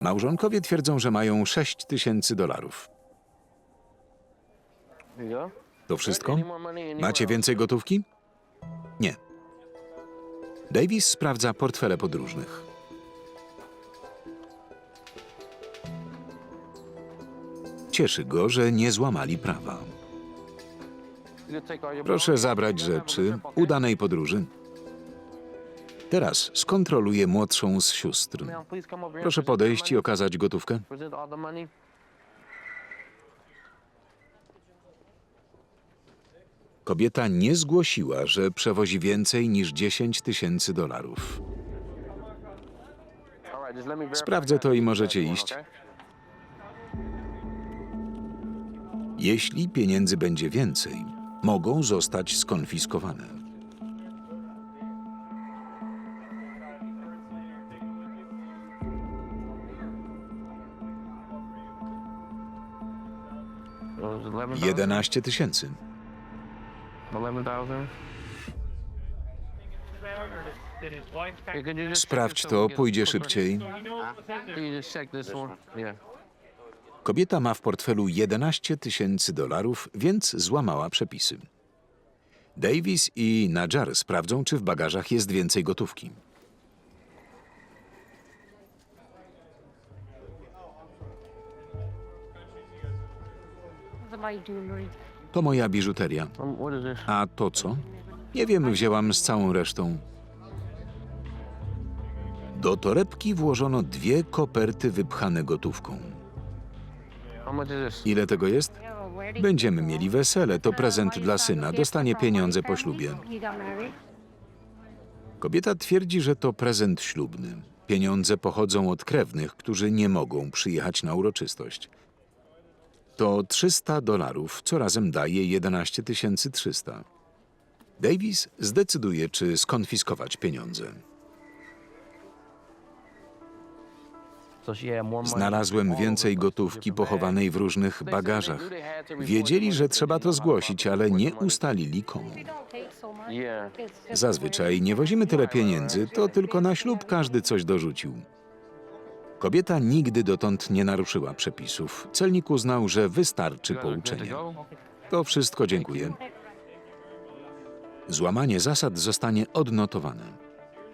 Małżonkowie twierdzą, że mają 6 tysięcy dolarów. To wszystko? Macie więcej gotówki? Nie. Davis sprawdza portfele podróżnych. Cieszy go, że nie złamali prawa. Proszę zabrać rzeczy udanej podróży. Teraz skontroluje młodszą z sióstr. Proszę podejść i okazać gotówkę. Kobieta nie zgłosiła, że przewozi więcej niż 10 tysięcy dolarów. Sprawdzę to i możecie iść. Jeśli pieniędzy będzie więcej, mogą zostać skonfiskowane. 11 tysięcy. 11,000? Hey, could you just check Sprawdź to, pójdzie szybciej. Kobieta ma w portfelu 11 tysięcy dolarów, więc złamała przepisy. Davis i Nadjar sprawdzą, czy w bagażach jest więcej gotówki. To moja biżuteria. Um? A to co? Nie wiem, wzięłam z całą resztą. Do torebki włożono dwie koperty wypchane gotówką. Ile tego jest? Będziemy mieli wesele, to prezent dla syna, dostanie pieniądze po ślubie. Kobieta twierdzi, że to prezent ślubny. Pieniądze pochodzą od krewnych, którzy nie mogą przyjechać na uroczystość. To 300 dolarów, co razem daje 11 300. Davis zdecyduje, czy skonfiskować pieniądze. Znalazłem więcej gotówki pochowanej w różnych bagażach. Wiedzieli, że trzeba to zgłosić, ale nie ustalili komu. Zazwyczaj nie wozimy tyle pieniędzy, to tylko na ślub każdy coś dorzucił. Kobieta nigdy dotąd nie naruszyła przepisów. Celnik uznał, że wystarczy pouczenie. To wszystko dziękuję. Złamanie zasad zostanie odnotowane.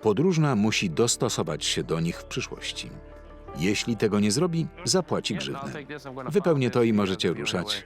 Podróżna musi dostosować się do nich w przyszłości. Jeśli tego nie zrobi, zapłaci grzywnę. Wypełnię to i możecie ruszać.